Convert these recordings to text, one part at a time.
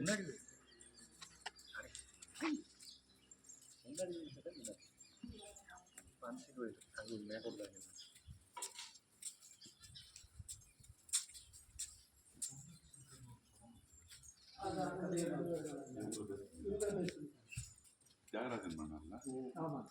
முன்னாடி. முன்னாடி side வை. அங்க இருக்கு. தியாகராஜன் பண்ணார்ல ஆமாம்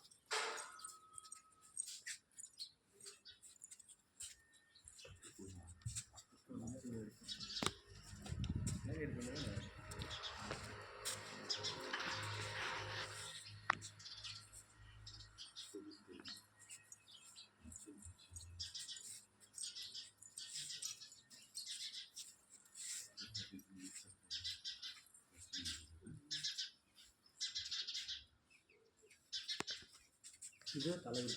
இது தலைவர்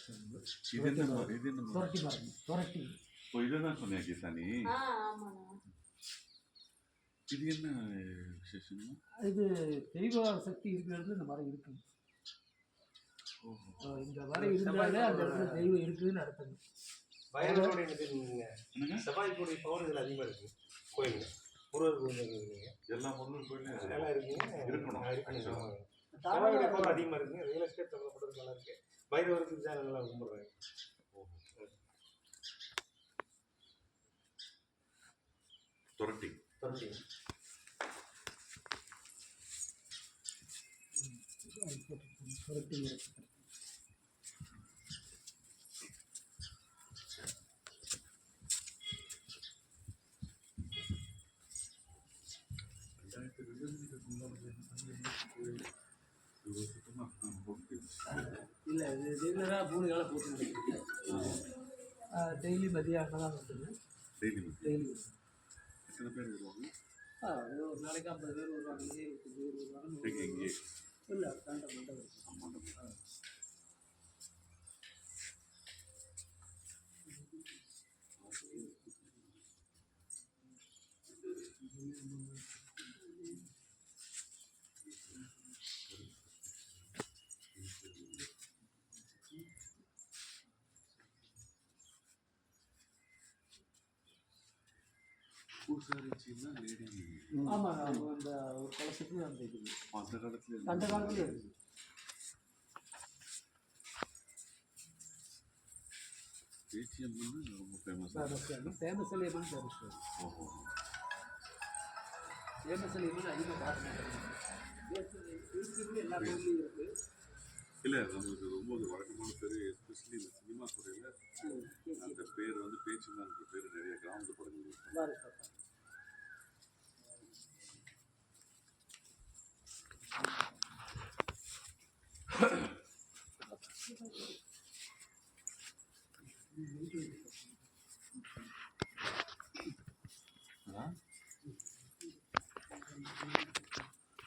இது என்ன? இது என்ன? துரட்டி மரம் துரட்டி ஓ இதுதான் சொன்னியா கீதா நீ ஆ ஆமாண்ணா இது என்ன விசேஷமா இது தெய்வ சக்தி இருக்கிறது இந்த மரம் இருக்கு இந்த மரம் இருந்தாலே அந்த இடத்துல தெய்வம் இருக்குதுன்னு அர்த்தம் பயங்கரமான எனக்கு நீங்க என்னங்க செவ்வாய்க்குடைய பவர் இதில் அதிகமாக இருக்கு கோயிலுங்க முருகர் கோயில் இருக்குங்க எல்லா பொருளும் கோயிலும் அதெல்லாம் இருக்குங்க இருக்கணும். அதிகமாக இருக்குங்க ரியல் எஸ்டேட் சம்மந்தப்பட்டது நல்லா இருக்கு பைரவருக்கு தான் நல்லா கும்பிடுறாங்க துரட்டி. தொடர்ச்சி துரட்டி இல்லை இது ரெகுலராக மூணு காலம் போட்டுருக்கு டெய்லி மதியானம் தான் வந்துங்க டெய்லி டெய்லி. எத்தனை பேர் வருவாங்க? ஆ ஒரு நாளைக்கு ஐம்பது பேர் வருவாங்க இருபத்தஞ்சு பேர் வருவாங்க இங்கே இங்கே இல்லை தாண்ட மண்டபம் ஆமாம் பூசாரி வச்சிங்கன்னா லேடி ஆமாம் அவங்க அந்த ஒரு கலசத்துக்கு அந்த இது. அந்த காலத்துல அந்த காலத்துல இருக்குது பேச்சியம்மன் ரொம்ப ஃபேமஸ் ஃபேமஸ் ஃபேமஸ் ஃபேமஸ் ஓஹோ ஃபேமஸ் அலியம்மன் அதிகமாக எல்லா கோயிலையும் இருக்குது இல்லை நம்மளுக்கு ரொம்ப வழக்கமான பேர் எஸ்பெஷலி இந்த சினிமா துறையில் அந்த பேர் வந்து பேச்சுமான்ற பேர்